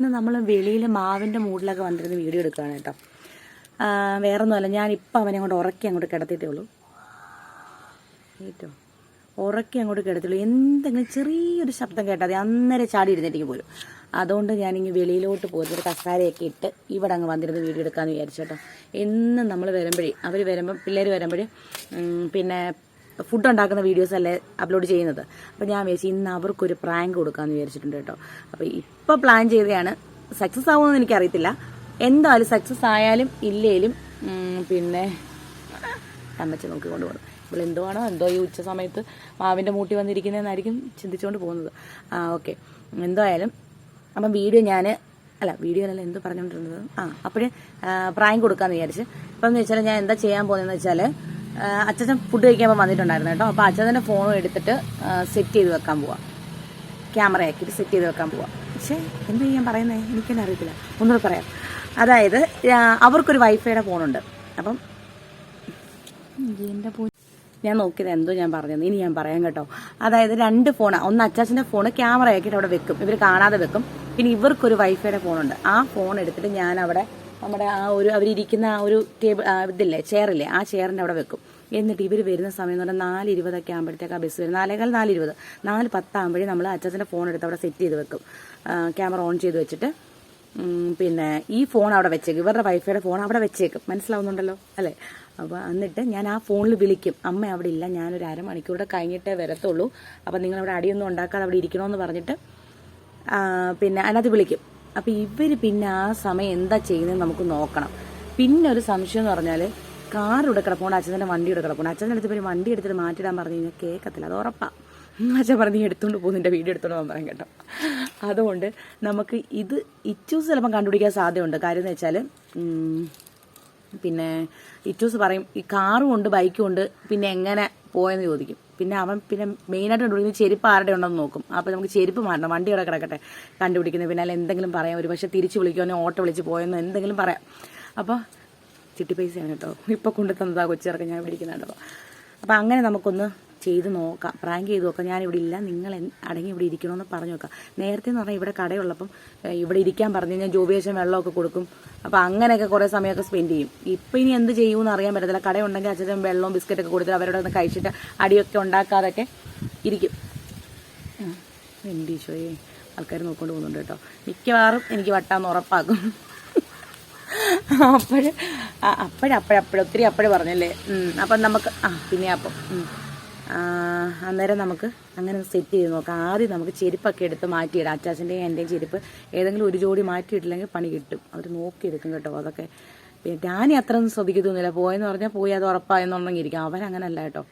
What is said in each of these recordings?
ഇന്ന് നമ്മൾ വെളിയിൽ മാവിന്റെ മൂടിലൊക്കെ വന്നിരുന്ന് വീഡിയോ എടുക്കുകയാണ് കേട്ടോ. ആ, വേറൊന്നുമല്ല ഞാൻ ഇപ്പം അവനെ അങ്ങോട്ട് ഉറക്കി അങ്ങോട്ട് കിടത്തിയിട്ടേ ഉള്ളൂ. ഏറ്റവും ഉറക്കി അങ്ങോട്ട് കിടത്തുള്ളൂ എന്തെങ്കിലും ചെറിയൊരു ശബ്ദം കേട്ടാൽ മതി. അന്നേരം ചാടി ഇരുന്നിട്ടേക്ക് പോലും അതുകൊണ്ട് ഞാനിങ്ങനെ വെളിയിലോട്ട് പോയിട്ട് ഒരു കസാരയൊക്കെ ഇട്ട് ഇവിടെ അങ്ങ് വന്നിരുന്ന് വീഡിയോ എടുക്കാമെന്ന് വിചാരിച്ചു കേട്ടോ. എന്നും നമ്മൾ വരുമ്പോഴേ അവർ വരുമ്പം പിള്ളേർ വരുമ്പോഴേ പിന്നെ ഫുഡ് ഉണ്ടാക്കുന്ന വീഡിയോസ് അല്ലേ അപ്ലോഡ് ചെയ്യുന്നത്. അപ്പോൾ ഞാൻ വിചാരിച്ചു ഇന്ന് അവർക്കൊരു പ്രാങ്ക് കൊടുക്കാമെന്ന് വിചാരിച്ചിട്ടുണ്ട് കേട്ടോ. അപ്പോൾ ഇപ്പോൾ പ്ലാൻ ചെയ്തതാണ് സക്സസ് ആവുമെന്ന് എനിക്കറിയത്തില്ല. എന്തായാലും സക്സസ് ആയാലും ഇല്ലേലും പിന്നെ അമ്മച്ച നോക്കി ഇവിടെ എന്തോ ആണോ എന്തോ ഈ ഉച്ച സമയത്ത് മാവിന്റെ മൂട്ടി വന്നിരിക്കുന്നതെന്നായിരിക്കും ചിന്തിച്ചുകൊണ്ട് പോകുന്നത്. ആ ഓക്കെ എന്തായാലും അപ്പം വീഡിയോ ഞാൻ അല്ല വീഡിയോ അല്ല എന്ത് പറഞ്ഞുകൊണ്ടിരുന്നത്? ആ അപ്പോഴേ പ്രായം കൊടുക്കാമെന്ന് വിചാരിച്ച്. ഇപ്പം എന്ന് വെച്ചാൽ ഞാൻ എന്താ ചെയ്യാൻ പോകുന്നതെന്ന് വെച്ചാൽ അച്ഛൻ ഫുഡ് കഴിക്കാൻ വന്നിട്ടുണ്ടായിരുന്നു കേട്ടോ. അപ്പോൾ അച്ഛന്റെ ഫോണും എടുത്തിട്ട് സെറ്റ് ചെയ്ത് വെക്കാൻ പോവാം. ക്യാമറ ആക്കിയിട്ട് സെറ്റ് ചെയ്ത് വെക്കാൻ പോവാം. പക്ഷേ എന്ത് ചെയ്യാൻ പറയുന്നത് എനിക്കെന്നെ അറിയത്തില്ല. ഒന്നുകൂടെ പറയാം. അതായത് അവർക്കൊരു വൈഫൈയുടെ ഫോണുണ്ട് അപ്പം എന്റെ പോ ഞാൻ നോക്കിയത് എന്തോ ഞാൻ പറഞ്ഞത്. ഇനി ഞാൻ പറയാം കേട്ടോ. അതായത് രണ്ട് ഫോൺ ഒന്ന് അച്ചാച്ചന്റെ ഫോൺ ക്യാമറ ആക്കിയിട്ട് അവിടെ വെക്കും. ഇവർ കാണാതെ വെക്കും. പിന്നെ ഇവർക്കൊരു വൈഫൈയുടെ ഫോണുണ്ട് ആ ഫോൺ എടുത്തിട്ട് ഞാൻ അവിടെ നമ്മുടെ ആ ഒരു അവരിയ്ക്കുന്ന ആ ഒരു ടേബിൾ ഇതില്ലേ ചെയറില്ലേ ആ ചെയറിന്റെ അവിടെ വെക്കും. എന്നിട്ട് ഇവർ വരുന്ന സമയം എന്ന് പറഞ്ഞാൽ നാല് ഇരുപതൊക്കെ ആകുമ്പോഴത്തേക്ക് ആ ബസ് വരും. നാലേകാൽ നാല് ഇരുപത് നാല് പത്താകുമ്പോഴേ നമ്മൾ അച്ഛന്റെ ഫോൺ എടുത്ത് അവിടെ സെറ്റ് ചെയ്ത് വെക്കും. ക്യാമറ ഓൺ ചെയ്ത് വെച്ചിട്ട്. പിന്നെ ഈ ഫോൺ അവിടെ വെച്ചേക്കും. ഇവരുടെ വൈഫൈയുടെ ഫോൺ അവിടെ വെച്ചേക്കും. മനസ്സിലാവുന്നുണ്ടല്ലോ അല്ലേ? അപ്പോൾ എന്നിട്ട് ഞാൻ ആ ഫോണിൽ വിളിക്കും. അമ്മ അവിടെ ഇല്ല ഞാനൊരു അരമണിക്കൂറുടെ കഴിഞ്ഞിട്ടേ വരത്തുള്ളൂ. അപ്പോൾ നിങ്ങൾ അവിടെ അടിയൊന്നും ഉണ്ടാക്കാതെ അവിടെ ഇരിക്കണമെന്ന് പറഞ്ഞിട്ട് പിന്നെ അതിനകത്ത് വിളിക്കും. അപ്പോൾ ഇവർ പിന്നെ ആ സമയം എന്താ ചെയ്യുന്നത് നമുക്ക് നോക്കണം. പിന്നെ ഒരു സംശയം എന്ന് പറഞ്ഞാൽ കാർ ഇവിടെ കിടപ്പുണ്ട് അച്ഛന്റെ വണ്ടി ഇവിടെ കിടപ്പുണ്ട്. അച്ഛന്റെ അടുത്ത് പോയി വണ്ടി എടുത്തിട്ട് മാറ്റിടാൻ പറഞ്ഞു കഴിഞ്ഞാൽ കേൾക്കത്തില്ല അത് ഉറപ്പാണ് അച്ഛൻ പറഞ്ഞു നീ എടുത്തുകൊണ്ട് പോകും നിന്റെ വീഡിയോ എടുത്തോണ്ട് പോകാൻ പറയാൻ കേട്ടോ. അതുകൊണ്ട് നമുക്ക് ഇത് ഇച്ചൂസ് ചിലപ്പം കണ്ടുപിടിക്കാൻ സാധ്യതയുണ്ട്. കാര്യം എന്ന് വെച്ചാൽ പിന്നെ ഇറ്റൂസ് പറയും ഈ കാറും ഉണ്ട് ബൈക്കും ഉണ്ട് പിന്നെ എങ്ങനെ പോയെന്ന് ചോദിക്കും. പിന്നെ അവൻ പിന്നെ മെയിനായിട്ട് കണ്ടുപിടിക്കുന്നത് ചെരുപ്പ് ആരുടെ ഉണ്ടെന്ന് നോക്കും. അപ്പോൾ നമുക്ക് ചെരുപ്പ് മാറണം വണ്ടി അവിടെ കിടക്കട്ടെ കണ്ടുപിടിക്കുന്നത്. പിന്നെ എന്തെങ്കിലും പറയാം ഒരു പക്ഷേ തിരിച്ച് വിളിക്കുമെന്നോ ഓട്ടോ വിളിച്ച് പോയെന്നോ എന്തെങ്കിലും പറയാം. അപ്പോൾ ചിട്ടി പൈസയാണ് കേട്ടോ. ഇപ്പോൾ കൊണ്ടു തന്നതാ കൊച്ചിറക്കം ഞാൻ മേടിക്കുന്നുണ്ട് അപ്പോൾ അങ്ങനെ നമുക്കൊന്ന് ചെയ്ത് നോക്കാം. പ്രാങ്ക് ചെയ്ത് നോക്കാം. ഞാനിവിടെ ഇല്ല. നിങ്ങൾ അടങ്ങി ഇവിടെ ഇരിക്കണമെന്ന് പറഞ്ഞു നോക്കാം. നേരത്തെ എന്ന് പറഞ്ഞാൽ ഇവിടെ കടയുള്ളപ്പം ഇവിടെ ഇരിക്കാൻ പറഞ്ഞു കഴിഞ്ഞാൽ ജോബിയേഷൻ വെള്ളമൊക്കെ കൊടുക്കും. അപ്പോൾ അങ്ങനെയൊക്കെ കുറേ സമയമൊക്കെ സ്പെൻഡ് ചെയ്യും. ഇപ്പം ഇനി എന്ത് ചെയ്യുമെന്ന് അറിയാൻ പറ്റത്തില്ല. കടയുണ്ടെങ്കിൽ അച്ഛനും വെള്ളവും ബിസ്ക്കറ്റൊക്കെ കൊടുത്തിട്ട് അവരോട് ഒന്ന് കഴിച്ചിട്ട് അടിയൊക്കെ ഉണ്ടാക്കാതൊക്കെ ഇരിക്കും. എന്റെ ആൾക്കാർ നോക്കൊണ്ട് പോകുന്നുണ്ട് കേട്ടോ. മിക്കവാറും എനിക്ക് വട്ടാന്ന് ഉറപ്പാക്കും അപ്പോഴ് അപ്പോഴപ്പോഴപ്പോഴും ഒത്തിരി അപ്പോഴേ പറഞ്ഞല്ലേ? അപ്പം നമുക്ക് ആ പിന്നെ അപ്പം ആ, അന്നേരം നമുക്ക് അങ്ങനെ സെറ്റ് ചെയ്ത് നോക്കാം. ആദ്യം നമുക്ക് ചെരുപ്പൊക്കെ എടുത്ത് മാറ്റിയിടാം. അച്ചാച്ചന്റെയും എന്റെയും ചെരുപ്പ് ഏതെങ്കിലും ഒരു ജോഡി മാറ്റിയിട്ടില്ലെങ്കിൽ പണി കിട്ടും. അവർ നോക്കിയെടുക്കും കേട്ടോ. അതൊക്കെ പിന്നെ ഞാൻ അത്ര ഒന്നും ശ്രദ്ധിക്കത്തൊന്നുമില്ല. പോയെന്ന് പറഞ്ഞാൽ പോയി അത് ഉറപ്പായെന്നുണ്ടെങ്കിൽ ഇരിക്കാം. അവൻ കേട്ടോ.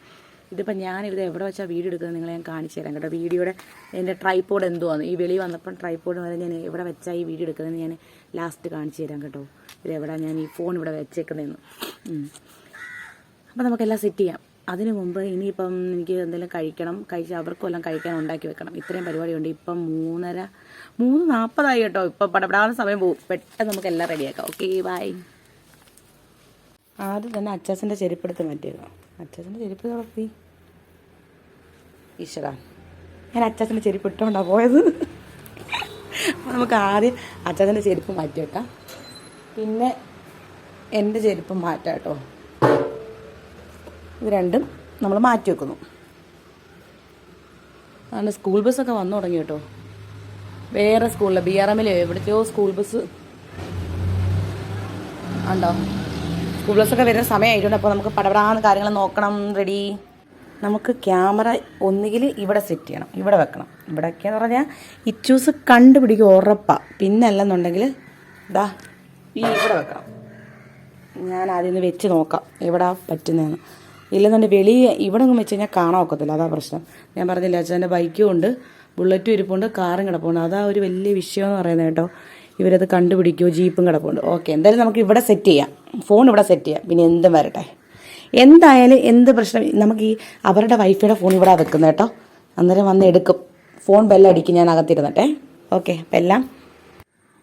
ഇതിപ്പോൾ ഞാൻ ഇത് എവിടെ വെച്ചാൽ വീഡിയോ എടുക്കുന്നത് നിങ്ങളെ ഞാൻ കാണിച്ചു തരാം കേട്ടോ. വീഡിയോയുടെ എന്റെ ട്രൈപ്പോഡ് എന്തുവാണ് ഈ വെളി വന്നപ്പം ട്രൈപ്പോഡ് വരെ ഞാൻ എവിടെ വെച്ചാൽ ഈ വീഡിയോ എടുക്കുന്നത് ഞാൻ ലാസ്റ്റ് കാണിച്ചു തരാം കേട്ടോ. ഇത് എവിടെ ഞാൻ ഈ ഫോൺ ഇവിടെ വെച്ചേക്കുന്നതെന്ന്. അപ്പോൾ നമുക്കെല്ലാം സെറ്റ് ചെയ്യാം. അതിനു മുമ്പ് ഇനിയിപ്പം എനിക്ക് എന്തെങ്കിലും കഴിക്കണം. കഴിച്ച് അവർക്കും എല്ലാം കഴിക്കാൻ ഉണ്ടാക്കി വെക്കണം. ഇത്രയും പരിപാടിയുണ്ട്. ഇപ്പം മൂന്നര മൂന്ന് നാൽപ്പതായി കേട്ടോ. ഇപ്പം പടപെടാതെ സമയം പോകും. പെട്ടെന്ന് നമുക്ക് എല്ലാം റെഡിയാക്കാം ഓക്കെ ബൈ ആദ്യം തന്നെ അച്ചാസിന്റെ ചെരുപ്പെടുത്ത് മാറ്റിയത് അച്ചാസിന്റെ ചെരുപ്പ് തുറപ്പി ഈശ്വര. ഞാൻ അച്ചാസിന്റെ ചെരുപ്പ് ഇട്ടുകൊണ്ടാണ് പോയത് നമുക്ക് ആദ്യം അച്ചാസിന്റെ ചെരുപ്പ് മാറ്റി വെക്കാം. പിന്നെ എന്റെ ചെരുപ്പ് മാറ്റാം കേട്ടോ. ഇത് രണ്ടും നമ്മൾ മാറ്റി വെക്കുന്നു. അതുകൊണ്ട് സ്കൂൾ ബസ്സൊക്കെ വന്നു തുടങ്ങി കേട്ടോ. വേറെ സ്കൂളിൽ ബി ആർ എമ്മിലെയോ എവിടത്തെയോ സ്കൂൾ ബസ്. ഉണ്ടോ സ്കൂൾ ബസ്സൊക്കെ വരുന്ന സമയമായിട്ടുണ്ട്. അപ്പോൾ നമുക്ക് പടപടാന്ന് കാര്യങ്ങൾ നോക്കണം റെഡി. നമുക്ക് ക്യാമറ ഒന്നുകിൽ ഇവിടെ സെറ്റ് ചെയ്യണം ഇവിടെ വെക്കണം. ഇവിടെയൊക്കെയെന്ന് പറഞ്ഞാൽ ഇച്ചൂസ് കണ്ടുപിടിക്കും ഉറപ്പാണ് പിന്നല്ലെന്നുണ്ടെങ്കിൽ ഇതാ ഈ ഇവിടെ വെക്കണം. ഞാൻ ആദ്യം ഒന്ന് വെച്ച് നോക്കാം എവിടെ പറ്റുന്നതെന്ന്. ഇല്ലെന്നുണ്ടെങ്കിൽ വെളിയെ ഇവിടെ ഒന്നും വെച്ച് കഴിഞ്ഞാൽ കാണാൻ ഒക്കത്തില്ല. അതാ പ്രശ്നം. ഞാൻ പറഞ്ഞില്ല അച്ഛന്റെ ബൈക്കും ഉണ്ട് ബുള്ളറ്റും ഇരിപ്പുണ്ട് കാറും കിടപ്പുണ്ട്. അതാ ഒരു വലിയ വിഷയം എന്ന് പറയുന്നത് കേട്ടോ. ഇവരത് കണ്ടുപിടിക്കുമോ ജീപ്പും കിടപ്പുണ്ട് ഓക്കെ എന്തായാലും നമുക്ക് ഇവിടെ സെറ്റ് ചെയ്യാം. ഫോൺ ഇവിടെ സെറ്റ് ചെയ്യാം. പിന്നെ എന്തും വരട്ടെ. എന്തായാലും എന്ത് പ്രശ്നം? നമുക്ക് ഈ അവരുടെ വൈഫിയുടെ ഫോൺ ഇവിടെ വെക്കുന്നത് കേട്ടോ. അന്നേരം വന്ന് എടുക്കും. ഫോൺ ബെല്ലടിക്കും ഞാൻ അകത്തിരുന്നിട്ടെ. ഓക്കെ അപ്പം എല്ലാം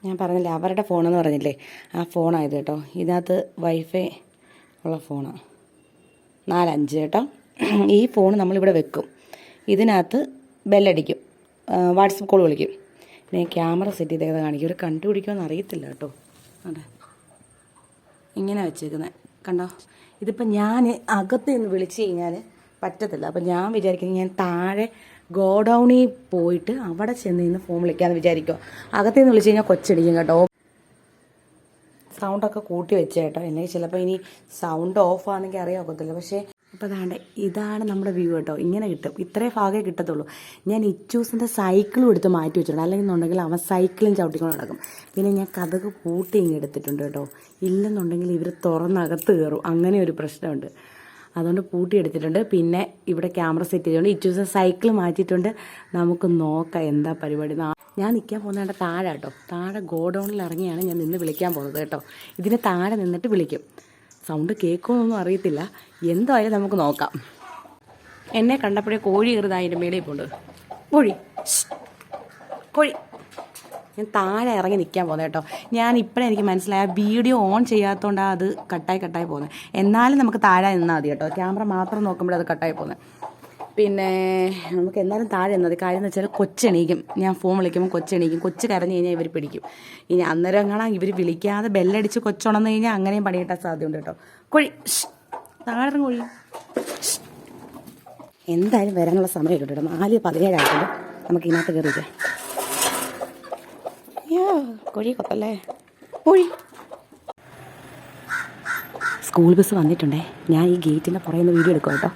ഞാൻ പറഞ്ഞില്ലേ അവരുടെ ഫോൺ എന്ന് പറഞ്ഞില്ലേ? ആ ഫോണായത് കേട്ടോ. ഇതിനകത്ത് വൈഫൈ ഉള്ള ഫോണാണ് നാലഞ്ച് കേട്ടോ. ഈ ഫോൺ നമ്മളിവിടെ വെക്കും. ഇതിനകത്ത് ബെല്ലടിക്കും വാട്സപ്പ് കോൾ വിളിക്കും. ഞാൻ ക്യാമറ സെറ്റ് ചെയ്തേക്കുന്നത് കാണിക്കും. ഇവർ കണ്ടുപിടിക്കുമെന്ന് അറിയത്തില്ല കേട്ടോ. അതെ. ഇങ്ങനെ വെച്ചേക്കുന്നത് കണ്ടോ? ഇതിപ്പോൾ ഞാൻ അകത്ത് നിന്ന് വിളിച്ച് കഴിഞ്ഞാൽ പറ്റത്തില്ല. അപ്പം ഞാൻ വിചാരിക്കുന്നത് ഞാൻ താഴെ ഗോഡൗണിൽ പോയിട്ട് അവിടെ ചെന്ന് നിന്ന് ഫോൺ വിളിക്കാമെന്ന് വിചാരിക്കുക അകത്ത് നിന്ന് വിളിച്ച് കഴിഞ്ഞാൽ കൊച്ചടിക്കും കേട്ടോ. സൗണ്ടൊക്കെ കൂട്ടി വെച്ചേട്ടോ. അല്ലെങ്കിൽ ചിലപ്പോൾ ഇനി സൗണ്ട് ഓഫ് ആണെങ്കിൽ അറിയാൻ പക്ഷേ ഇപ്പോൾ അതാണ്ട് ഇതാണ് നമ്മുടെ വ്യൂ കേട്ടോ. ഇങ്ങനെ കിട്ടും. ഇത്രേ ഭാഗമേ കിട്ടത്തുള്ളൂ. ഞാൻ ഇച്ചൂസിന്റെ സൈക്കിളും എടുത്ത് മാറ്റി വെച്ചിട്ടുണ്ട്. അല്ലെങ്കിൽ എന്നുണ്ടെങ്കിൽ അവൻ സൈക്കിളും ചവിട്ടിക്കൊണ്ട് നടക്കും. പിന്നെ ഞാൻ കഥക് പൂട്ടി ഇങ്ങനെ എടുത്തിട്ടുണ്ട് കേട്ടോ. ഇല്ലെന്നുണ്ടെങ്കിൽ ഇവർ തുറന്നകത്ത് കയറും അങ്ങനെ ഒരു പ്രശ്നമുണ്ട്. അതുകൊണ്ട് പൂട്ടി എടുത്തിട്ടുണ്ട്. പിന്നെ ഇവിടെ ക്യാമറ സെറ്റ് ചെയ്തുകൊണ്ട് ഇച്ചൂസ് സൈക്കിൾ മാറ്റിയിട്ടുണ്ട്. നമുക്ക് നോക്കാം എന്താ പരിപാടി. ഞാൻ നിൽക്കാൻ പോകുന്നതിന്റെ താഴെ കേട്ടോ. താഴെ ഗോഡൗണിൽ ഇറങ്ങിയാണ് ഞാൻ നിന്ന് വിളിക്കാൻ പോകുന്നത് കേട്ടോ. ഇതിന് താഴെ നിന്നിട്ട് വിളിക്കും. സൗണ്ട് കേൾക്കുമെന്നൊന്നും അറിയത്തില്ല. എന്തായാലും നമുക്ക് നോക്കാം. എന്നെ കണ്ടപ്പോഴേ കോഴി കയറുന്നത് മേളിൽ പോണ്ട്. കോഴി കോഴി. ഞാൻ താഴെ ഇറങ്ങി നിൽക്കാൻ പോകുന്നത് കേട്ടോ. ഞാൻ ഇപ്പോഴേ എനിക്ക് മനസ്സിലായ വീഡിയോ ഓൺ ചെയ്യാത്തതുകൊണ്ടാണ് അത് കട്ടായി കട്ടായി പോകുന്നത്. എന്നാലും നമുക്ക് താഴെ നിന്നാൽ മതി കേട്ടോ. ക്യാമറ മാത്രം നോക്കുമ്പോഴേ അത് കട്ടായി പോകുന്നത്. പിന്നെ നമുക്ക് എന്നാലും താഴെ എന്നത് കാര്യം എന്ന് വെച്ചാൽ കൊച്ചെണീക്കും. ഞാൻ ഫോൺ വിളിക്കുമ്പോൾ കൊച്ചെണീക്കും. കൊച്ച് കരഞ്ഞു കഴിഞ്ഞാൽ ഇവർ പിടിക്കും. ഇനി അന്നേരം കാണാൻ ഇവർ വിളിക്കാതെ ബെല്ലടിച്ച് കൊച്ചുണർന്നു കഴിഞ്ഞാൽ അങ്ങനെയും പണി കിട്ടാൻ സാധ്യതയുണ്ട് കേട്ടോ. കോഴി. താഴെ കൊഴി. എന്തായാലും വരാനുള്ള സമയം കേട്ടോ. നാല് പതിനേഴായിട്ടുണ്ട് നമുക്ക് ഇതിനകത്ത് കയറിയിക്കാം യാ, കോഴി കൊത്തല്ലേ? കോഴി സ്കൂൾ ബസ് വന്നിട്ടുണ്ടേ. ഞാൻ ഈ ഗേറ്റിന്റെ പുറയുന്ന വീഡിയോ എടുക്കും കേട്ടോ.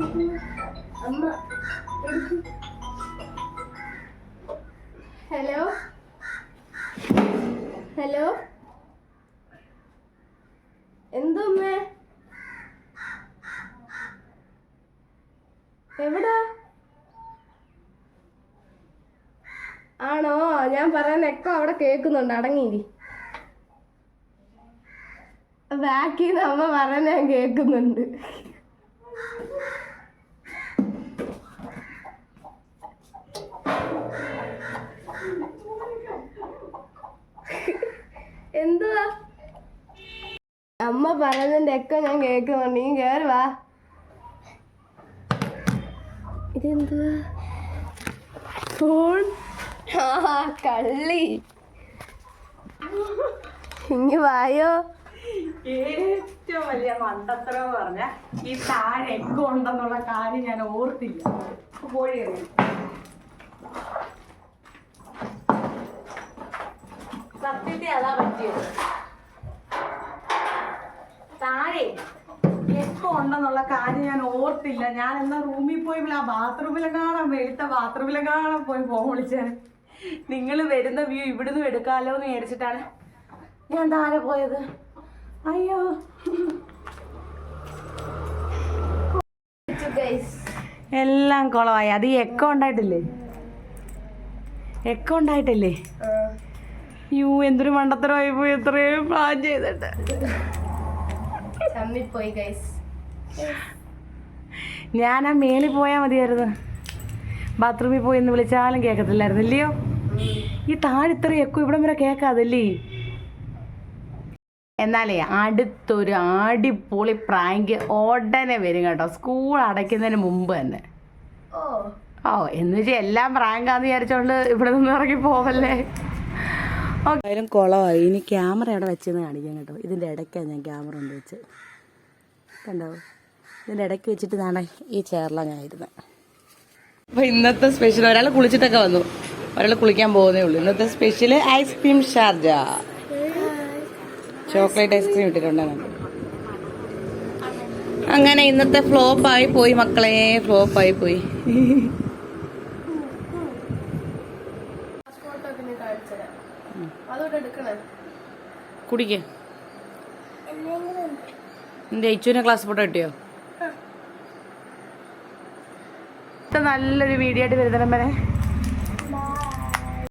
ഹലോ? ഹലോ? എന്തോ എവിടാ? ആണോ? ഞാൻ പറയുന്ന എക്കോ അവിടെ കേൾക്കുന്നുണ്ട്. അടങ്ങിയിരി ബാക്കിൽ നിന്ന് അമ്മ ഞാൻ കേൾക്കുന്നുണ്ട്. എന്തുവാ? അമ്മ പറഞ്ഞതിന്റെ ഒക്കെ ഞാൻ കേൾക്കുന്നുണ്ട്. നീ കേറി വാ. ഇതെന്തുവാ? ഫോൺ കള്ളി. ഇങ്ങ് വായോ. ഏറ്റവും വലിയ മണ്ടത്തരം പറഞ്ഞ ഈ താഴെ എക്കോ കാര്യം ഞാൻ ഓർത്തില്ല. കോഴി സത്യത്തെ അതാ പറ്റിയത്. താഴെ എക്കോ ഉണ്ടെന്നുള്ള കാര്യം ഞാൻ ഓർത്തില്ല. ഞാൻ എന്നാ റൂമിൽ പോയി ആ ബാത്റൂമിലെങ്ങാണം വെളുത്ത ബാത്റൂമിലെങ്ങാണം പോയി ഫോൺ വിളിച്ചത് നിങ്ങൾ വരുന്ന വ്യൂ ഇവിടുന്ന് എടുക്കാലോ എന്ന് വിചാരിച്ചിട്ടാണ് ഞാൻ താഴെ പോയത്. അയ്യോ. എല്ലാം കുളമായി അത് എക്കോ ഉണ്ടായിട്ടില്ലേ? എക്കോ ഉണ്ടായിട്ടില്ലേ? യു എന്തൊരു മണ്ടത്തരമായി പോയി. എത്രയും പ്ലാൻ ചെയ്തിട്ട്. ഗൈസ് ഞാൻ ആ മേളിൽ പോയാൽ മതിയായിരുന്നു. ബാത്റൂമിൽ പോയി എന്ന് വിളിച്ചാലും കേൾക്കത്തില്ലായിരുന്നു ഇല്ലയോ? ഈ താഴെ ഇത്ര എക്കോ ഇവിടം വരെ കേൾക്കാതല്ലേ എന്നാലേ അടുത്തൊരു അടിപൊളി പ്രാങ്ക് ഉടനെ വരും കേട്ടോ. സ്കൂൾ അടയ്ക്കുന്നതിന് മുമ്പ് തന്നെ. ഓ. ഓ എന്ന് വെച്ചാൽ എല്ലാം പ്രാങ്കാന്ന് വിചാരിച്ചോണ്ട് ഇവിടെ നിന്ന് ഇറങ്ങി പോവല്ലേ? എന്തായാലും കുളമായി. ഇനി ക്യാമറ അവിടെ വെച്ചെന്ന് കാണിക്കാം കേട്ടോ. ഇതിന്റെ ഇടയ്ക്കാണ് ഞാൻ ക്യാമറ കൊണ്ട് വെച്ച്. കണ്ടോ? ഇതിന്റെ ഇടയ്ക്ക് വെച്ചിട്ട് നാണേ ഈ ചേറിലാണ് ഞാൻ ഇരുന്നത്. അപ്പോൾ ഇന്നത്തെ സ്പെഷ്യൽ ഒരാൾ കുളിച്ചിട്ടൊക്കെ വന്നു. ഒരാൾ കുളിക്കാൻ പോകുന്നേ ഉള്ളൂ. ഇന്നത്തെ special ice cream Sharjah. Chocolate ice cream ഇട്ടിട്ടുണ്ടെന്ന് അങ്ങനെ ഇന്നത്തെ ഫ്ലോപ്പായി പോയി മക്കളെ. ഫ്ലോപ്പായി പോയി. കുടിക്കേ. നിന്റെ ഇച്ചുവിനെ ക്ലാസ് ഫോട്ടോ കിട്ടിയോ? നല്ലൊരു വീഡിയോ ആയിട്ട് വരുന്നിടം വരെ